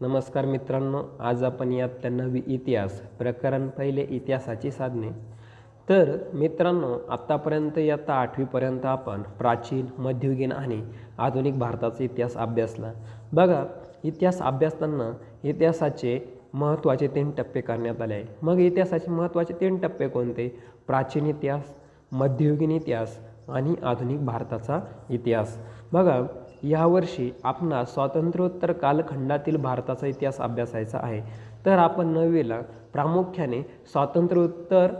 नमस्कार मित्रांनो आज आपण यात नवी इतिहास प्रकरण पहिले इतिहासाची साधने. तर मित्रांनो आत्तापर्यंत इयत्ता आठवीपर्यंत आपण प्राचीन मध्ययुगीन आणि आधुनिक भारताचा इतिहास अभ्यासला. बघा इतिहास अभ्यासताना इतिहासाचे महत्त्वाचे तीन टप्पे करण्यात आले. आहे मग इतिहासाचे महत्त्वाचे तीन टप्पे कोणते? प्राचीन इतिहास मध्ययुगीन इतिहास आणि आधुनिक भारताचा इतिहास. बघा यावर्षी आपणास स्वातंत्र्योत्तर कालखंडातील भारताचा इतिहास अभ्यासायचा आहे. तर आपण नववीला प्रामुख्याने स्वातंत्र्योत्तर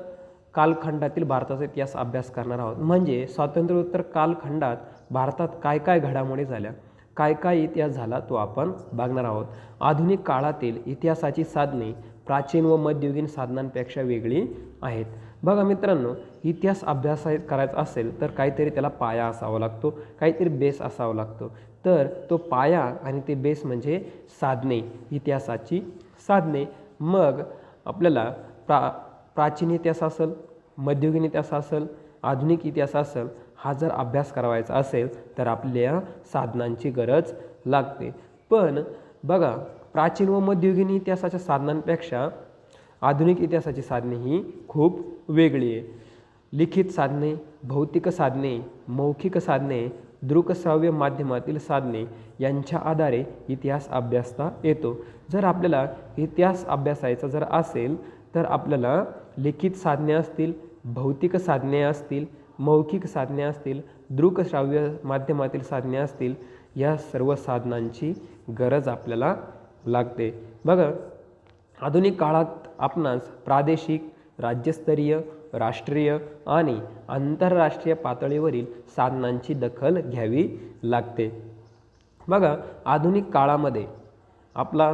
कालखंडातील भारताचा इतिहास अभ्यास करणार आहोत. म्हणजे स्वातंत्र्योत्तर कालखंडात भारतात काय काय घडामोडी झाल्या काय काय इतिहास झाला तो आपण बघणार आहोत. आधुनिक काळातील इतिहासाची साधने प्राचीन व मध्ययुगीन साधनांपेक्षा वेगळी आहेत. बघा मित्रांनो इतिहास अभ्यास करायचा असेल तर काहीतरी त्याला पाया असावा लागतो काहीतरी बेस असावा लागतो. तर तो पाया आणि ते बेस म्हणजे साधने इतिहासाची साधने. मग आपल्याला प्रा प्राचीन इतिहास असेल मध्ययुगीन इतिहास असेल आधुनिक इतिहास असेल हा जर अभ्यास करावायचा असेल तर आपल्या साधनांची गरज लागते. पण बघा प्राचीन व मध्ययुगीन इतिहासाच्या साधनांपेक्षा आधुनिक इतिहासाची साधने ही खूप वेगळी आहे. लिखित साधने भौतिक साधने मौखिक साधने दृकश्राव्य माध्यमातील साधने यांच्या आधारे इतिहास अभ्यासता येतो. जर आपल्याला इतिहास अभ्यासायचा जर असेल तर आपल्याला लिखित साधने असतील भौतिक साधने असतील मौखिक साधने असतील दृकश्राव्य माध्यमातील साधने असतील या सर्व साधनांची गरज आपल्याला लागते. बघा आधुनिक काळात आपणास प्रादेशिक राज्यस्तरीय राष्ट्रीय आणि आंतरराष्ट्रीय पातळीवरील साधनांची दखल घ्यावी लागते. बघा आधुनिक काळामध्ये आपला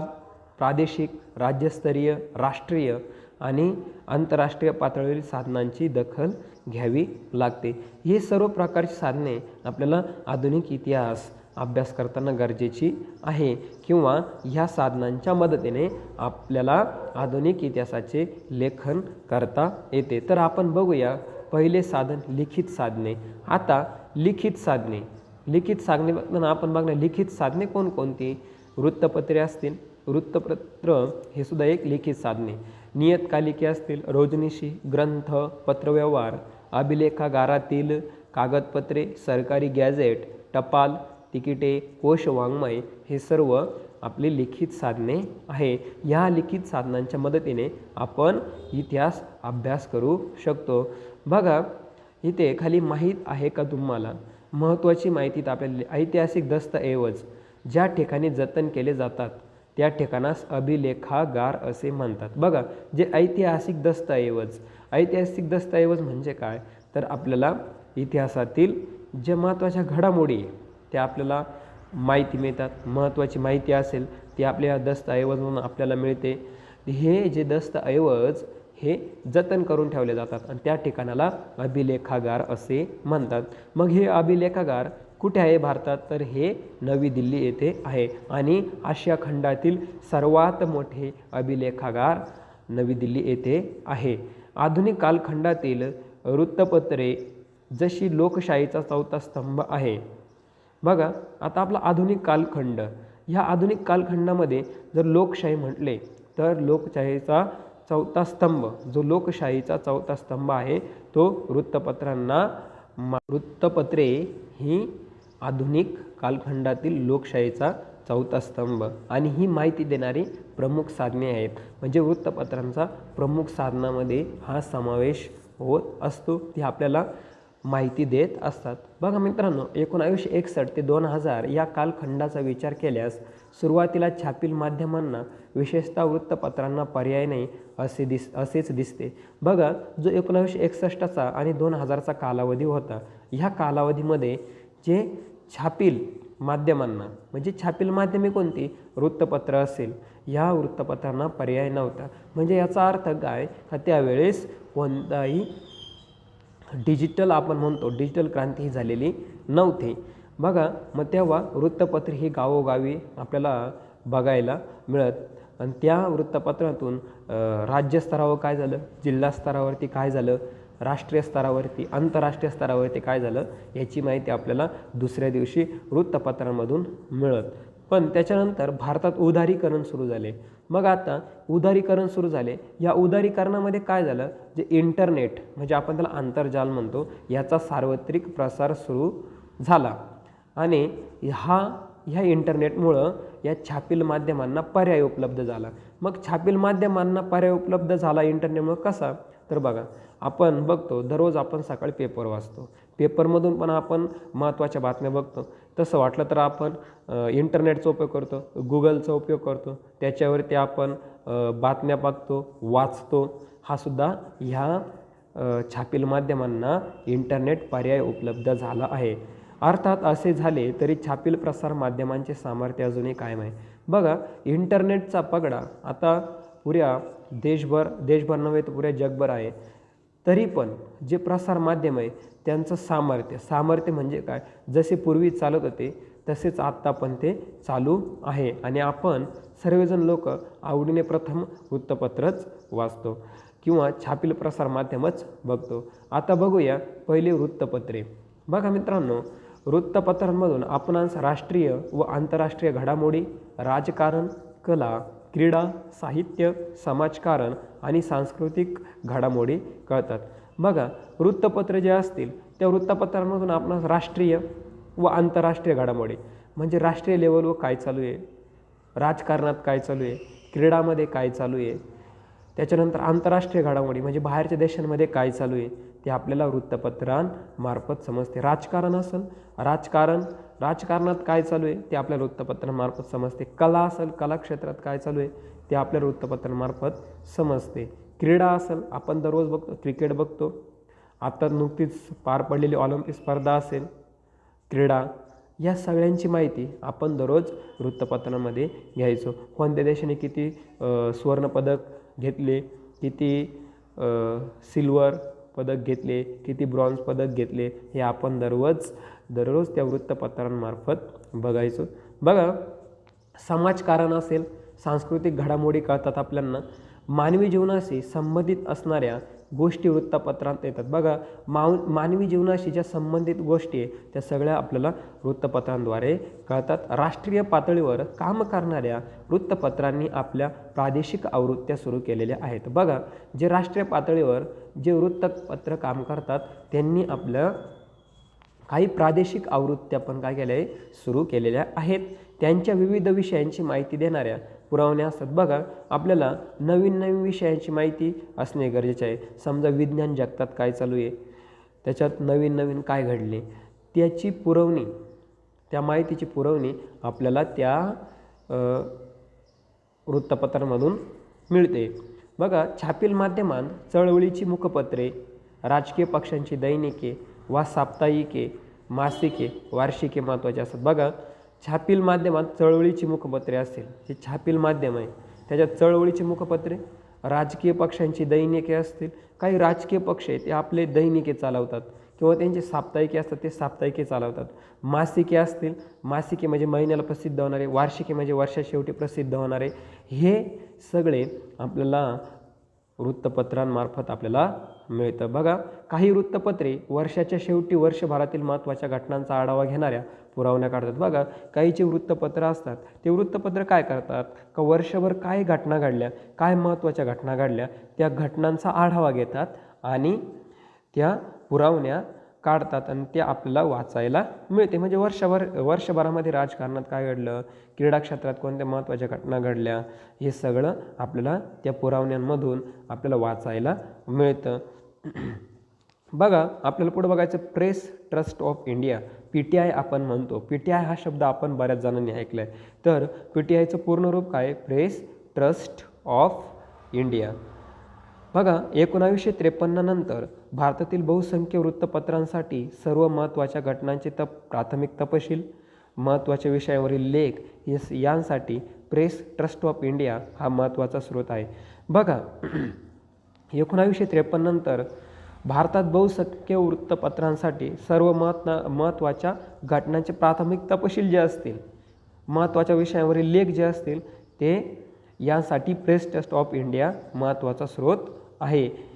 प्रादेशिक राज्यस्तरीय राष्ट्रीय आणि आंतरराष्ट्रीय पातळीवरील साधनांची दखल घ्यावी लागते. हे सर्व प्रकारची साधने आपल्याला आधुनिक इतिहास अभ्यास करताना गरजेची आहे किंवा ह्या साधनांच्या मदतीने आपल्याला आधुनिक इतिहासाचे लेखन करता येते. तर आपण बघूया पहिले साधन लिखित साधने. आता लिखित साधने. लिखित साधने बघताना आपण बघणार लिखित साधने कोणकोणती? वृत्तपत्रे असतील. वृत्तपत्र हे सुद्धा एक लिखित साधने. नियतकालिके असतील. रोजनिशी ग्रंथ पत्रव्यवहार अभिलेखागारातील कागदपत्रे सरकारी गॅझेट टपाल तिकिटे कोश वाङ्मय हे सर्व आपली लिखित साधने आहे. ह्या लिखित साधनांच्या मदतीने आपण इतिहास अभ्यास करू शकतो. बघा इथे खाली माहीत आहे का तुम्हाला? महत्त्वाची माहिती तर आपल्याला ऐतिहासिक दस्तऐवज ज्या ठिकाणी जतन केले जातात त्या ठिकाणास अभिलेखागार असे म्हणतात. बघा जे ऐतिहासिक दस्तऐवज ऐतिहासिक दस्तऐवज म्हणजे काय? तर आपल्याला इतिहासातील जे महत्त्वाच्या घडामोडी त्या आपल्याला माहिती मिळतात. महत्त्वाची माहिती असेल ती आपल्या दस्तऐवज म्हणून आपल्याला मिळते. हे जे दस्तऐवज हे जतन करून ठेवले जातात आणि त्या ठिकाणाला अभिलेखागार असे म्हणतात. मग हे अभिलेखागार कुठे आहे भारतात? तर हे नवी दिल्ली येथे आहे आणि आशिया खंडातील सर्वात मोठे अभिलेखागार नवी दिल्ली येथे आहे. आधुनिक कालखंडातील वृत्तपत्रे जशी लोकशाहीचा चौथा स्तंभ आहे बघा आता आपला आधुनिक कालखंड. ह्या आधुनिक कालखंडामध्ये जर लोकशाही म्हटले तर लोकशाहीचा चौथा स्तंभ जो लोकशाहीचा चौथा स्तंभ आहे तो वृत्तपत्रांना मा वृत्तपत्रे ही आधुनिक कालखंडातील लोकशाहीचा चौथा स्तंभ. आणि ही माहिती देणारी प्रमुख साधने आहेत. म्हणजे वृत्तपत्रांचा प्रमुख साधनामध्ये हा समावेश होत असतो. ती आपल्याला माहिती देत असतात. बघा मित्रांनो एकोणावीसशे एकसष्ट ते दोन हजार या कालखंडाचा विचार केल्यास सुरुवातीला छापील माध्यमांना विशेषतः वृत्तपत्रांना पर्याय नाही असे दिस असेच दिसते. बघा जो एकोणावीसशे एकसष्टचा आणि दोन हजारचा कालावधी होता ह्या कालावधीमध्ये जे छापील माध्यमांना म्हणजे छापील माध्यमे कोणती? वृत्तपत्र असेल. ह्या वृत्तपत्रांना पर्याय नव्हता. म्हणजे याचा अर्थ काय? का त्यावेळेस कोणताही डिजिटल आपण म्हणतो डिजिटल क्रांती ही झालेली नव्हती. बघा मग तेव्हा वृत्तपत्र ही गावोगावी आपल्याला बघायला मिळत. आणि त्या वृत्तपत्रातून राज्यस्तरावर काय झालं? जिल्हा स्तरावरती काय झालं? राष्ट्रीय स्तरावरती आंतरराष्ट्रीय स्तरावरती काय झालं? याची माहिती आपल्याला दुसऱ्या दिवशी वृत्तपत्रांमधून मिळत. पण त्याच्यानंतर भारतात उदारीकरण सुरू झाले. मग आता उदारीकरण सुरू झाले. या उदारीकरणामध्ये काय झालं? जे इंटरनेट म्हणजे आपण त्याला आंतरजाल म्हणतो याचा सार्वत्रिक प्रसार सुरू झाला. आणि हा ह्या इंटरनेटमुळं या छापील माध्यमांना पर्याय उपलब्ध झाला. मग छापील माध्यमांना पर्याय उपलब्ध झाला इंटरनेटमुळं कसा? तर बघा आपण बघतो दररोज आपण सकाळी पेपर वाचतो. पेपरमधून पण आपण महत्त्वाच्या बातम्या बघतो. तसं वाटलं तर आपण इंटरनेटचा उपयोग करतो गुगलचा उपयोग करतो. त्याच्यावरती आपण बातम्या बघतो वाचतो. हा सुद्धा ह्या छापील माध्यमांना इंटरनेट पर्याय उपलब्ध झाला आहे. अर्थात असे झाले तरी छापील प्रसार माध्यमांचे सामर्थ्य अजूनही कायम आहे. बघा इंटरनेटचा पगडा आता पुऱ्या देशभर देशभर नव्हे तर पुऱ्या जगभर आहे. तरी पण जे प्रसार माध्यम आहे त्यांचं सामर्थ्य. सामर्थ्य म्हणजे काय? जसे पूर्वी चालत होते तसेच आत्ता पण ते चालू आहे. आणि आपण सर्वजण लोक आवडीने प्रथम वृत्तपत्रच वाचतो किंवा छापील प्रसार माध्यमच बघतो. आता बघूया पहिले वृत्तपत्रे. बघा मित्रांनो वृत्तपत्रांमधून आपणास राष्ट्रीय व आंतरराष्ट्रीय घडामोडी राजकारण कला क्रीडा साहित्य समाजकारण आणि सांस्कृतिक घडामोडी कळतात. बघा वृत्तपत्र जे असतील त्या वृत्तपत्रांमधून आपणास राष्ट्रीय व आंतरराष्ट्रीय घडामोडी म्हणजे राष्ट्रीय लेवलवर काय चालू आहे? राजकारणात काय चालू आहे? क्रीडामध्ये काय चालू आहे? त्याच्यानंतर आंतरराष्ट्रीय घडामोडी म्हणजे बाहेरच्या देशांमध्ये काय चालू आहे? ते आपल्याला वृत्तपत्रांमार्फत समजते. राजकारण असेल राजकारण राजकारणात काय चालू आहे? ते आपल्या वृत्तपत्रांमार्फत समजते. कला असेल कला क्षेत्रात काय चालू आहे? ते आपल्या वृत्तपत्रांमार्फत समजते. क्रीडा असेल आपण दररोज बघतो क्रिकेट बघतो. आता नुकतीच पार पडलेली ऑलिम्पिक स्पर्धा असेल क्रीडा या सगळ्यांची माहिती आपण दररोज वृत्तपत्रांमध्ये घ्यायचो. कोणत्या देशाने किती सुवर्णपदक घेतले किती सिल्वर पदक घेतले किती ब्रॉन्झ पदक घेतले हे आपण दररोज दररोज त्या वृत्तपत्रांमार्फत बघायचो. बघा समाजकारण असेल सांस्कृतिक घडामोडी कळतात आपल्यांना. मानवी जीवनाशी संबंधित असणाऱ्या गोष्टी वृत्तपत्रात येतात. बघा माव मानवी जीवनाशी ज्या संबंधित गोष्टी आहे त्या सगळ्या आपल्याला वृत्तपत्रांद्वारे कळतात. राष्ट्रीय पातळीवर काम करणाऱ्या वृत्तपत्रांनी आपल्या प्रादेशिक आवृत्त्या सुरू केलेल्या आहेत. बघा जे राष्ट्रीय पातळीवर जे वृत्तपत्र काम करतात त्यांनी आपल्या काही प्रादेशिक आवृत्त्या पण काय केल्या आहे? सुरू केलेल्या आहेत. त्यांच्या विविध विषयांची माहिती देणाऱ्या पुरवण्या असतात. बघा आपल्याला नवीन नवीन विषयांची माहिती असणे गरजेचे आहे. समजा विज्ञान जगतात काय चालू आहे? त्याच्यात नवीन नवीन काय घडले? त्याची पुरवणी त्या माहितीची पुरवणी आपल्याला त्या वृत्तपत्रांमधून मिळते. बघा छापील माध्यमांत चळवळीची मुखपत्रे राजकीय पक्षांची दैनिके वा साप्ताहिके मासिके वार्षिके महत्त्वाचे असतात. बघा छापील माध्यमात चळवळीची मुखपत्रे असतील. हे छापील माध्यम आहे. त्याच्यात चळवळीची मुखपत्रे राजकीय पक्षांची दैनिके असतील. काही राजकीय पक्ष आहेत ते आपले दैनिके चालवतात. किंवा त्यांचे साप्ताहिके असतात ते साप्ताहिके चालवतात. मासिके असतील. मासिके म्हणजे महिन्याला प्रसिद्ध होणारे वार्षिके म्हणजे वर्षा शेवटी प्रसिद्ध होणारे. हे सगळे आपल्याला वृत्तपत्रांमार्फत आपल्याला मिळतं. बघा काही वृत्तपत्रे वर्षाच्या शेवटी वर्षभरातील महत्त्वाच्या घटनांचा आढावा घेणाऱ्या पुरावण्या काढतात. बघा काही जे वृत्तपत्र असतात. ते वृत्तपत्र काय करतात? का वर्षभर काय घटना घडल्या? काय महत्त्वाच्या घटना घडल्या? त्या घटनांचा आढावा घेतात आणि त्या पुरावण्या काढतात आणि ते आपल्याला वाचायला मिळते. म्हणजे वर्षभर वर्षभरामध्ये राजकारणात काय घडलं? क्रीडा क्षेत्रात कोणत्या महत्त्वाच्या घटना घडल्या? हे सगळं आपल्याला त्या पुरवण्यांमधून आपल्याला वाचायला मिळतं. बघा आपल्याला पुढं बघायचं press trust of India P T I आपण म्हणतो. पी टी आय हा शब्द आपण बऱ्याच जणांनी ऐकला आहे तर पी टी आयचं पूर्ण रूप काय? Press trust of India. बघा एकोणावीसशे त्रेपन्न नंतर भारतातील बहुसंख्य वृत्तपत्रांसाठी सर्व महत्त्वाच्या घटनांचे तप प्राथमिक तपशील महत्त्वाच्या विषयावरील लेख यस यांसाठी प्रेस ट्रस्ट ऑफ इंडिया हा महत्त्वाचा स्रोत आहे. बघा एकोणावीसशे त्रेपन्नंतर भारतात बहुसंख्य वृत्तपत्रांसाठी सर्व महत्त्व महत्त्वाच्या घटनांचे प्राथमिक तपशील जे असतील महत्त्वाच्या विषयावरील लेख जे असतील ते यांसाठी प्रेस ट्रस्ट ऑफ इंडिया महत्त्वाचा स्रोत आहे.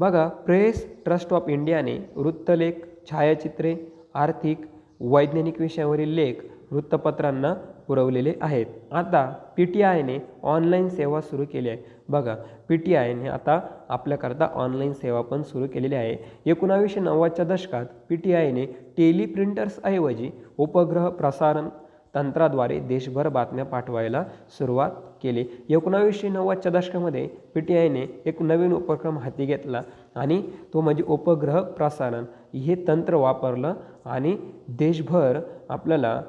बघा प्रेस ट्रस्ट ऑफ इंडियाने वृत्तलेख छायाचित्रे आर्थिक वैज्ञानिक विषयावरील लेख वृत्तपत्रांना पुरवलेले आहेत. आता पी टी आयने ऑनलाईन सेवा सुरू केली आहे. बघा पी टी आयने आता आपल्याकरता ऑनलाईन सेवा पण सुरू केलेली आहे. एकोणावीसशे नव्वदच्या दशकात पी टी आयने टेलिप्रिंटर्सऐवजी उपग्रह प्रसारण तंत्राद्वारे देशभर बातम्या पाठवायला सुरुवात केले. एकोणावीसशे नव्वदच्या दशकामध्ये पी टी आयने एक नवीन उपक्रम हाती घेतला आणि तो म्हणजे उपग्रह प्रसारण. हे तंत्र वापरलं आणि देशभर आपल्याला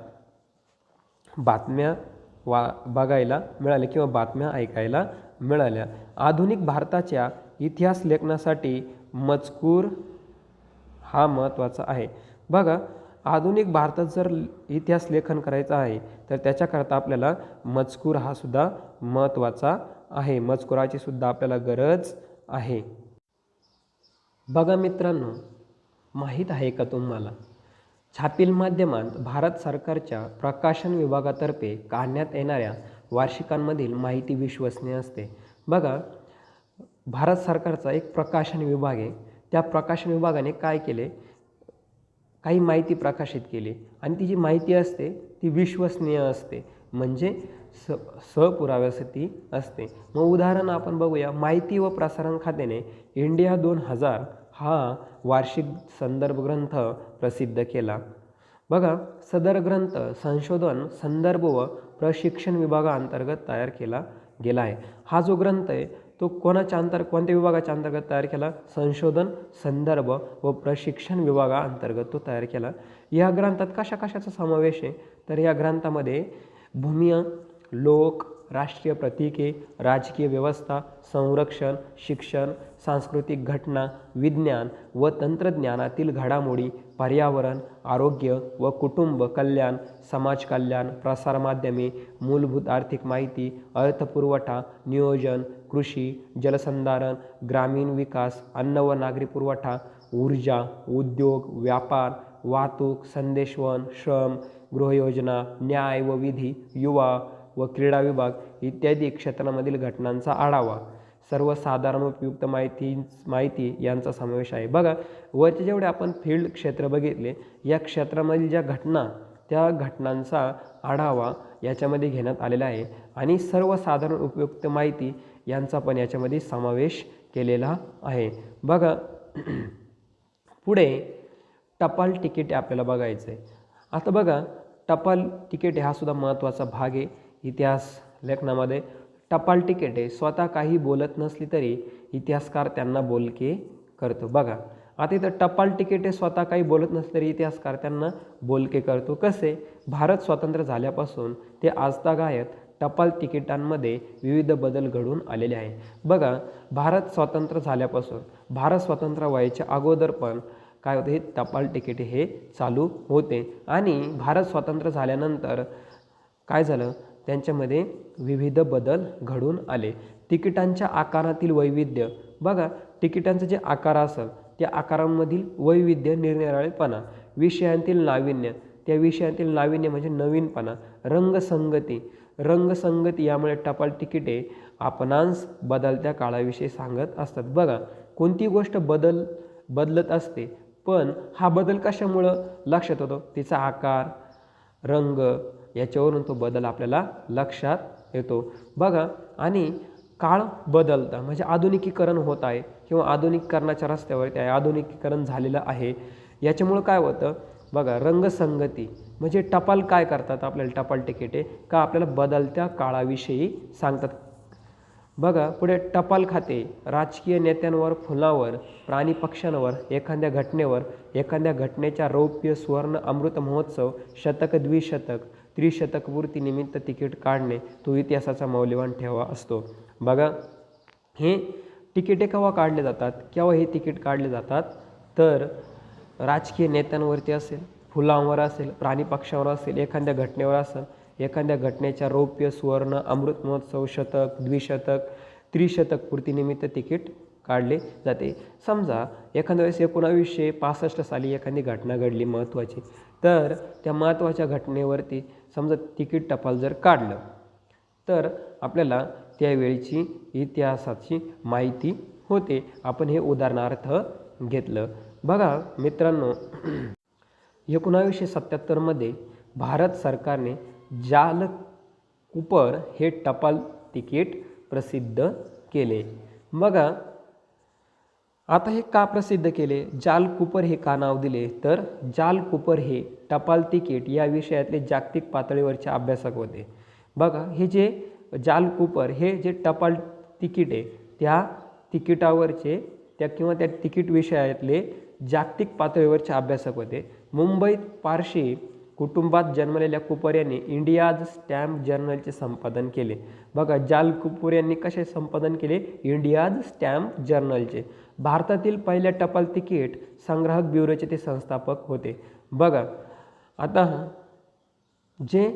बातम्या वा बघायला मिळाल्या किंवा बातम्या ऐकायला मिळाल्या. आधुनिक भारताच्या इतिहास लेखनासाठी मजकूर हा महत्त्वाचा आहे. बघा आधुनिक भारतात जर इतिहास लेखन करायचं आहे तर त्याच्याकरता आपल्याला मजकूर हा सुद्धा महत्त्वाचा आहे. मजकुराची सुद्धा आपल्याला गरज आहे. बघा मित्रांनो माहीत आहे का तुम्हाला? छापील माध्यमांत भारत सरकारच्या प्रकाशन विभागातर्फे काढण्यात येणाऱ्या वार्षिकांमधील माहिती विश्वसनीय असते. बघा भारत सरकारचा एक प्रकाशन विभाग आहे. त्या प्रकाशन विभागाने काय केले? काही माहिती प्रकाशित केली. आणि ती जी माहिती असते ती विश्वसनीय असते. म्हणजे स सपुराव्यासाठी असते. मग उदाहरण आपण बघूया. माहिती व प्रसारण खात्याने इंडिया दोन हजार हा वार्षिक संदर्भ ग्रंथ प्रसिद्ध केला. बघा सदर ग्रंथ संशोधन संदर्भ व प्रशिक्षण विभागाअंतर्गत तयार केला गेला आहे. हा जो ग्रंथ आहे तो कोणाच्या अंतर कोणत्या विभागाच्या अंतर्गत तयार केला? संशोधन संदर्भ व प्रशिक्षण विभागाअंतर्गत तो तयार केला. या ग्रंथात कशा कशाचा समावेश आहे? तर या ग्रंथामध्ये भूमी लोक राष्ट्रीय प्रतीके राजकीय व्यवस्था संरक्षण शिक्षण सांस्कृतिक घटना विज्ञान व तंत्रज्ञानातील घडामोडी पर्यावरण आरोग्य व कुटुंब कल्याण समाज कल्याण प्रसारमाध्यमे मूलभूत आर्थिक माहिती अर्थपुरवठा नियोजन कृषी जलसंधारण ग्रामीण विकास अन्न व नागरी पुरवठा ऊर्जा उद्योग व्यापार वाहतूक संदेशवन श्रम गृहयोजना न्याय व विधी युवा व क्रीडा विभाग इत्यादी क्षेत्रांमधील घटनांचा आढावा. सर्वसाधारण उपयुक्त माहिती माहिती यांचा समावेश आहे. बघा वरचे जेवढे आपण फील्ड क्षेत्र बघितले या क्षेत्रामधील ज्या घटना त्या घटनांचा आढावा याच्यामध्ये घेण्यात आलेला आहे. आणि सर्वसाधारण उपयुक्त माहिती यांचा पण याच्यामध्ये समावेश केलेला आहे. बघा पुढे टपाल तिकीट आपल्याला बघायचं आहे आता बघा टपाल तिकीट हा सुद्धा महत्त्वाचा भाग आहे इतिहास लेखनामध्ये. टपाल तिकीट आहे स्वतः काही बोलत नसली तरी इतिहासकार त्यांना बोलके करतो. बघा आता इथं टपाल तिकीट आहे स्वतः काही बोलत नसले तरी इतिहासकार त्यांना बोलके करतो. कसे? भारत स्वतंत्र झाल्यापासून ते आजतागायत टपाल तिकिटांमध्ये विविध बदल घडून आलेले आहे बघा भारत स्वतंत्र झाल्यापासून भारत स्वतंत्र व्हायच्या अगोदर पण काय होते हे टपाल तिकीट हे चालू होते. आणि भारत स्वतंत्र झाल्यानंतर काय झालं त्यांच्यामध्ये विविध बदल घडून आले. तिकिटांच्या आकारातील वैविध्य. बघा तिकिटांचं जे आकार असेल त्या आकारांमधील वैविध्य निरनिराळेपणा विषयांतील नाविन्य. त्या विषयातील नाविन्य म्हणजे नवीनपणा रंगसंगती. रंगसंगती यामुळे टपाल तिकिटे आपणांस बदलत्या काळाविषयी सांगत असतात. बघा कोणती गोष्ट बदल बदलत असते पण हा बदल कशामुळं लक्षात होतो? तिचा आकार रंग याच्यावरून तो बदल आपल्याला लक्षात येतो. बघा आणि काळ बदलता म्हणजे आधुनिकीकरण होत आहे किंवा आधुनिकीकरणाच्या रस्त्यावरती आहे आधुनिकीकरण झालेलं आहे याच्यामुळं काय होतं? बघा रंगसंगती म्हणजे टपाल काय करतात आपल्याला टपाल तिकिटे? का आपल्याला बदलत्या काळाविषयी सांगतात? बघा पुढे टपाल खाते राजकीय नेत्यांवर फुलावर प्राणी पक्ष्यांवर एखाद्या घटनेवर एखाद्या घटनेच्या रौप्य सुवर्ण अमृत महोत्सव शतक द्विशतक त्रिशतक निमित्त तिकीट काढणे तो इतिहासाचा मौल्यवान ठेवा असतो. बघा हे तिकिटे केव्हा काढले जातात? केव्हा हे तिकीट काढले जातात? तर राजकीय नेत्यांवरती असेल. फुलांवर असेल प्राणी पक्षावर असेल एखाद्या घटनेवर असेल एखाद्या घटनेच्या रौप्य सुवर्ण अमृत महोत्सव शतक द्विशतक त्रिशतक पूर्तीनिमित्त तिकीट काढले जाते. समजा एखाद्या वेळेस एकोणावीसशे पासष्ट साली एखादी घटना घडली महत्त्वाची तर त्या महत्त्वाच्या घटनेवरती समजा तिकीट टपाल जर काढलं तर आपल्याला त्यावेळीची इतिहासाची माहिती होते. आपण हे उदाहरणार्थ घेतलं. बघा मित्रांनो एकोणावीसशे सत्त्याहत्तरमध्ये भारत सरकारने जाल कुपर हे टपाल तिकीट प्रसिद्ध केले. बघा आता हे का प्रसिद्ध केले? जाल कुपर हे का नाव दिले? तर जाल कुपर हे टपाल तिकीट या विषयातले जागतिक पातळीवरचे अभ्यासक होते. बघा हे जे जाल कुपर हे जे टपाल तिकीट आहे त्या तिकिटावरचे त्या किंवा त्या तिकीट विषयातले जागतिक पातळीवरचे अभ्यासक होते. मुंबईत पारशी कुटुंबात जन्मलेल्या कुपर यांनी इंडियाज स्टॅम्प जर्नलचे संपादन केले. बघा जाल कुपर यांनी कसे संपादन केले? इंडियाज स्टॅम्प जर्नलचे. भारतातील पहिल्या टपाल तिकीट संग्राहक ब्युरोचे ते संस्थापक होते. बघा आता जे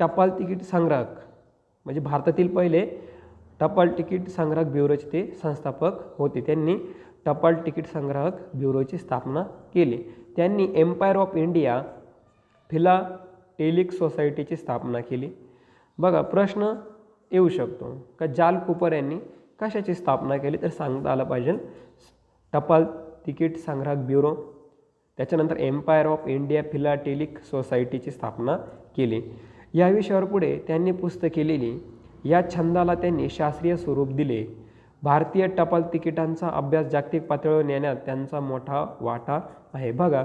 टपाल तिकीट संग्राहक म्हणजे भारतातील पहिले टपाल तिकीट संग्राहक ब्युरोचे ते संस्थापक होते. त्यांनी टपाल तिकीट संग्राहक ब्युरोची स्थापना केली. त्यांनी एम्पायर ऑफ इंडिया फिलाटेलिक सोसायटीची स्थापना केली. बघा प्रश्न येऊ शकतो का? जाल कुपर यांनी कशाची स्थापना केली? तर सांगता आलं पाहिजे. टपाल तिकीट संग्राहक ब्युरो त्याच्यानंतर एम्पायर ऑफ इंडिया फिलाटेलिक सोसायटीची स्थापना केली. या विषयावर पुढे त्यांनी पुस्तके लिहिली या छंदाला त्यांनी शास्त्रीय स्वरूप दिले. भारतीय टपाल तिकिटांचा अभ्यास जागतिक पातळीवर नेण्यात त्यांचा मोठा वाटा आहे. बघा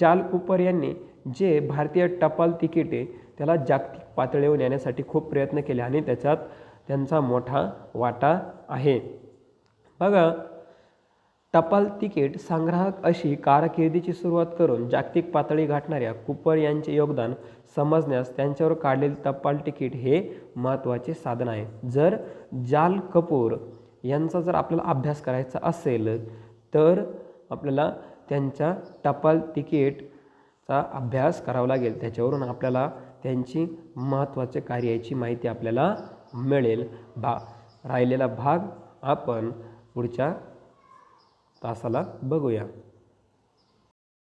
जाल कुपर यांनी जे भारतीय टपाल तिकिटे त्याला जागतिक पातळीवर नेण्यासाठी खूप प्रयत्न केले आणि त्याच्यात त्यांचा मोठा वाटा आहे. बघा टपाल तिकीट संग्राहक अशी कारकिर्दीची सुरुवात करून जागतिक पातळी गाठणाऱ्या कुपर यांचे योगदान समजण्यास त्यांच्यावर काढलेले टपाल तिकीट हे महत्त्वाचे साधन आहे. जर जाल कपूर यांचा जर आपल्याला अभ्यास करायचा असेल तर आपल्याला त्यांच्या टपाल तिकीटचा अभ्यास करावा लागेल. त्याच्यावरून आपल्याला त्यांची महत्त्वाच्या कार्याची माहिती आपल्याला मिळेल. भा राहिलेला भाग आपण पुढच्या तासाला बघूया.